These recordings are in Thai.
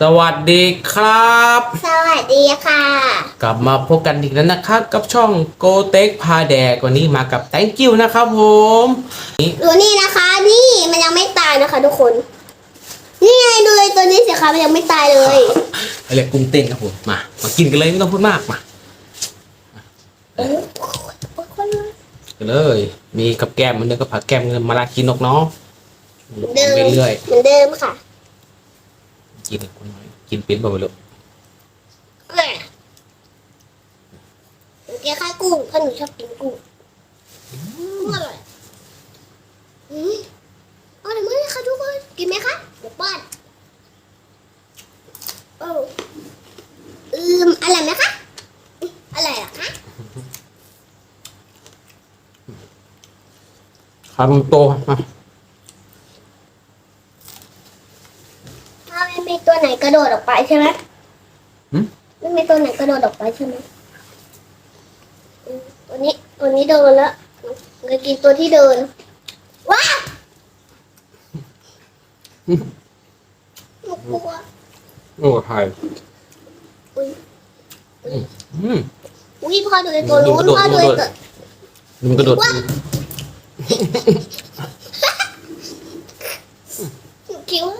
สวัสดีครับ สวัสดีค่ะ กลับมาพบกันอีกแล้วนะครับ กับช่องโกเต็กพาแดกวันนี้มากับ thank you นะครับผมนี่ดูนี่นะคะ นี่มันยังไม่ตายนะคะ ทุกคน นี่ไงดูเลยตัวนี้สิคะมันยังไม่ตายเลยเรียกกุ้งเต้นครับผมมามากินกันเลยไม่ต้องพูดมากมาโอ้โหกันเลย มีกับแก้มมันเดิมกับผัดแก้มเงินมาลากินนกเนาะเดิมไปเรื่อยเหมือนเดิมค่ะ กินคนน้อยกินเป็นบ่ไปเลยเอ้ยหนูแกค่ากุ้งเพราะหนูชอบกินกุ้งอร่อยอืมอร่อยมากเลยค่ะทุกคนกินไหมคะเดี๋ยวป้อนโอ้อืมอร่อยไหมคะอร่อยเหรอคะคำโตมาถ้าไม่มีตัวไหน กระโดดออกไปใช่ไหมหึ ไม่มีตัวไหนกระโดดออกไปใช่ไหมอืมตัวนี้ตัวนี้เดินแล้วจะกินตัวที่เดิน ว้าวหนูกลัวโอ้ไทยอุ้ยอืม อุ้ยพ่อดูไอ้ตัวนู้นดูกระโดดพ่อดูไอ้ดูกระโดดตัว มันกระโดดว้าว หนูคิดว่า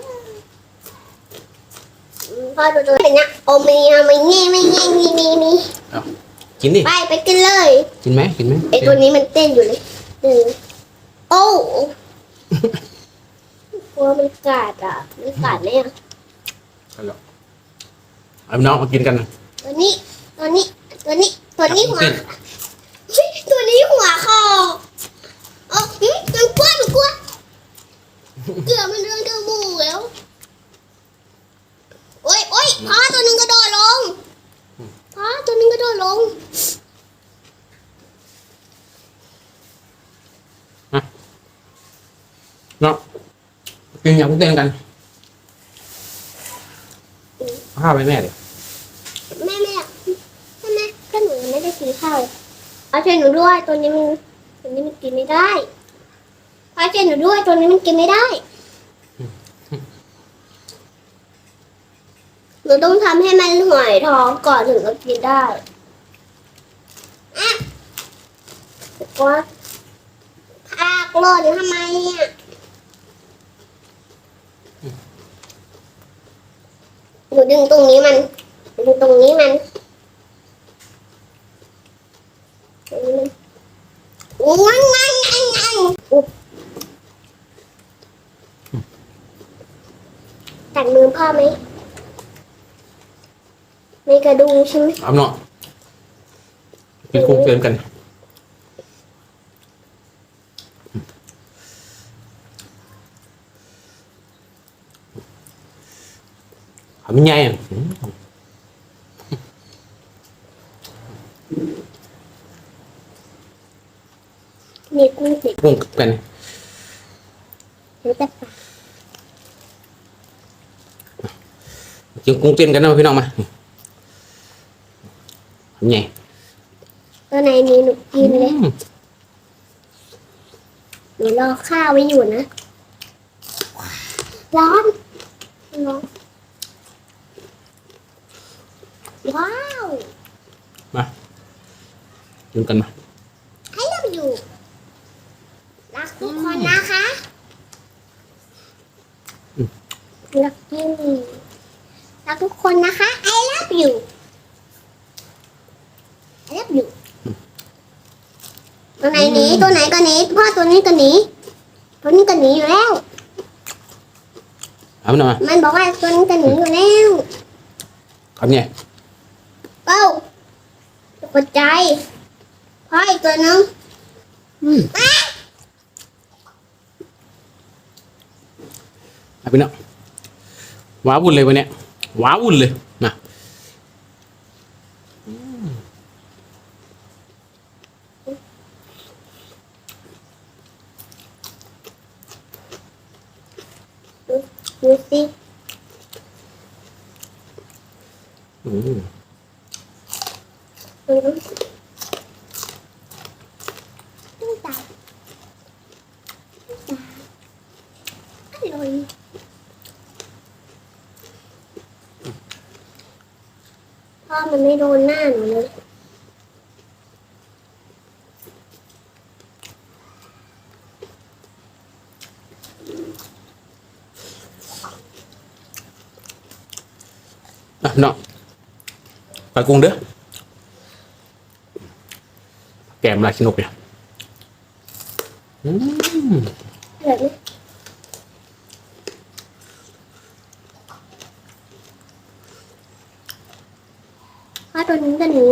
อืม พ่อดูตัวนี้นะโอมีอะไม่เงี้ไม่เงี้มีมีมีเอากินดิ ไปไปกินเลยกินไหมกินไหมไอตัวนี้มันเต้นอยู่เลยเออโอ้กลัวมันกัดอะมันกัดไหมอะเอาละเอาน้องมากินกันนะตัวนี้ตัวนี้ตัวนี้ตัวนี้หัวเต้นเฮ้ยตัวนี้หัวคอเอ๋อหึมันกลัวมันกลัวเกือบมันเดินกระบูกแล้ว โอ๊ยโอ๊ยพ่อตัวหนึงกระโดดลงพ่อตัวหนึงกระโดดลง เนาะกินอย่างกุ้งเต้นกันเอาข้าวไปแม่เลยแม่แม่แม่แม่ก็หนูยังไม่ได้กินข้าวเอาช่วยหนูด้วยตัวนี้มันตัวนี้มันกินไม่ได้เอาช่วยหนูด้วยตัวนี้มันกินไม่ได้หนูต้องทำให้มันหอยท้องก่อนถึงจะกินได้อะว่าพากหล่นทำไมอะ หนูดึงตรงนี้มัน ดึงตรงนี้มันตรงนี้มันอุ้ยไงงงอุ๊บแต่งมือพ่อไหมไม่กระดุมใช่ไหมเอาเนาะกินกุ้งเต้นกัน ทำยังไงอะอืมมีกุ้งติดกุ้งกันหรือแต่ปลากินกุ้งเต้นกันนะพี่น้องมาทำยังไงตัวไหนมีหนูกินเลยอืมหนูรอข้าวไว้อยู่นะร้อนร้อน ว้าวกินกันมาให้เราอยู่รักทุกคนนะคะรักยิ่งรักทุกคนนะคะ I love you I love you ตัวไหนหนีตัวไหนก็หนีพ่อตัวนี้ก็หนีตัวนี้ก็หนีอยู่แล้วเอาหน่อยมามันบอกว่าตัวนี้ก็หนีอยู่แล้วทำยังไงเอ้า ตกใจพ่ออีกตัวนึงเอาพี่น้องว้าวุ่นเลยวันเนี้ยว้าวุ่นเลยมาดูสิอืม อืมตู้ตาตู้ตาอร่อย พ่อมันไม่โดนหน้าหนูเลยอะเนาะปกุ้งเด้อ แกมลาชินกเนี่ยอืมแบบนี้พ่อตัวนี้จะหนี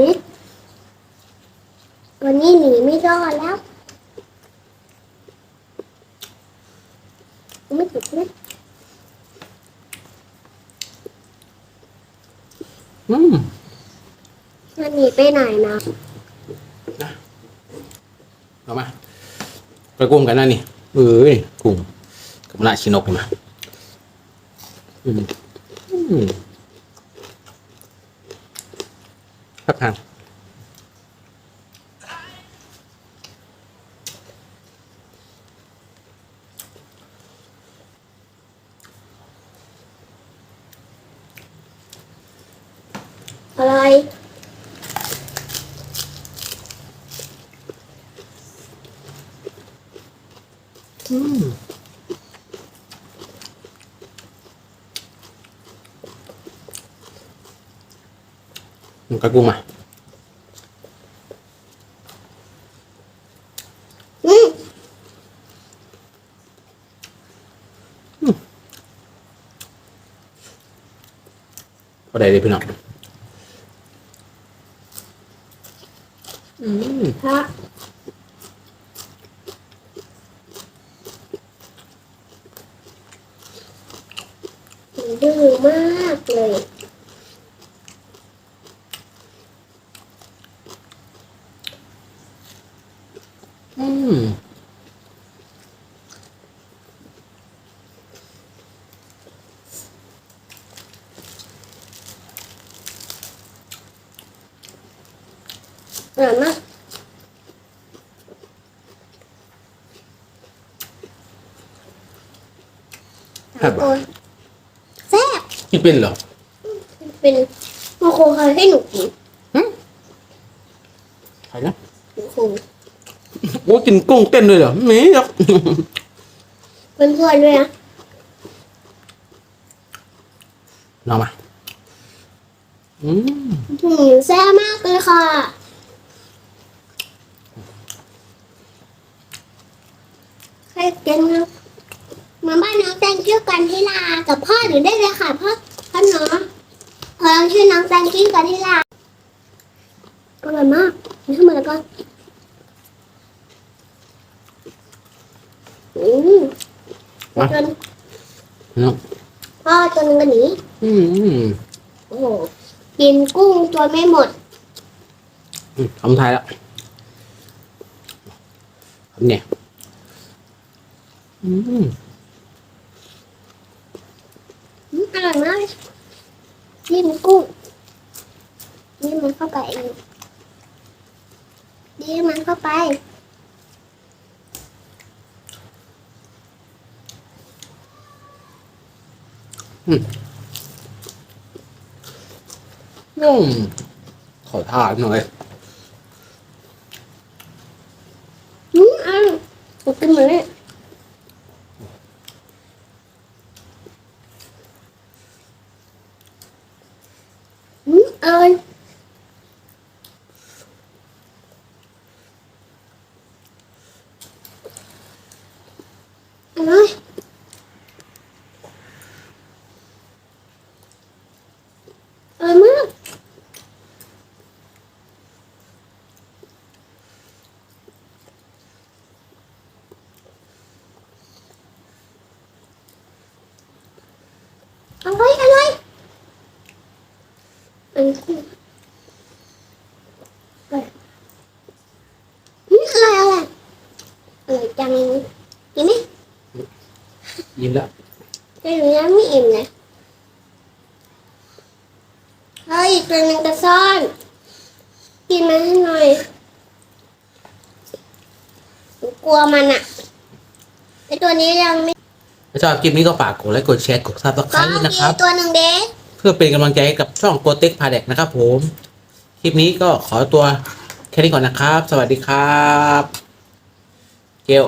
ตัวนี้หนีไม่รอดแล้ว ไม่ติดนะอืมมันหนีไปไหนนะ เอามาไปกุ้งกันนะนี่เอ้ยกุ้งกับหน้าชินกมาอืมอืมพักทาง อืมมันกระกุ้งมาอืม พอไดื้อมากเลยอืมอร่อยมากแบโอ้ยแซ่บ เป็นเหรอ เป็นโมโคเคยให้หนูกินใครนะหนูคงโอ้กินกุ้งเต้นเลยเหรอไม่หรอกเพื่อนๆด้วยนะลองมาอืมหืมแซ่บมากเลยค่ะใครเก่งนะมาบ้านน้องแตงชื่อกันทิลากับพ่อหนูได้เลยค่ะพ่อ พ่อน้องพอน้องชื่อน้องแตงชื่อกันทิลาอร่อยมากนี่ขึ้นมาแล้วก็อืมมาจนเนาะพ่อจนกันหนีอืมโอ้โหกินกุ้งจนไม่หมดอืมทำไทยแล้วทำเนี่ยอืมอืมอร่อยมากเลย จิ้มกุ้งนี่มันเข้าไปเองนี่มันเข้าไปนุ่มขอทานหน่อยอืมอร่อยหนูกินหมดเลยอืมอร่อยอร่อยอร่อยมาก อร่อยอร่อย อันนี้อร่อยอืมอร่อยอร่อยอร่อยจังกินไหมยิ้มแล้วแต่หนูยังไม่อิ่มเลยเฮ้ยอีกตัวหนึงจะซ่อน กินมาให้หน่อยหนูกลัวมันอะไอตัวนี้ยังไม่ ถ้าชอบคลิปนี้ก็ฝากกดไลค์กดแชร์กดซับสไครก็ต์มีนะครับ ตัวหนึ่งเด็ก พื่อเป็นกำลังใจกับช่องโกเต็กพาเด็กนะครับผม คลิปนี้ก็ขอตัวแค่นี้ก่อนนะครับ สวัสดีครับเกล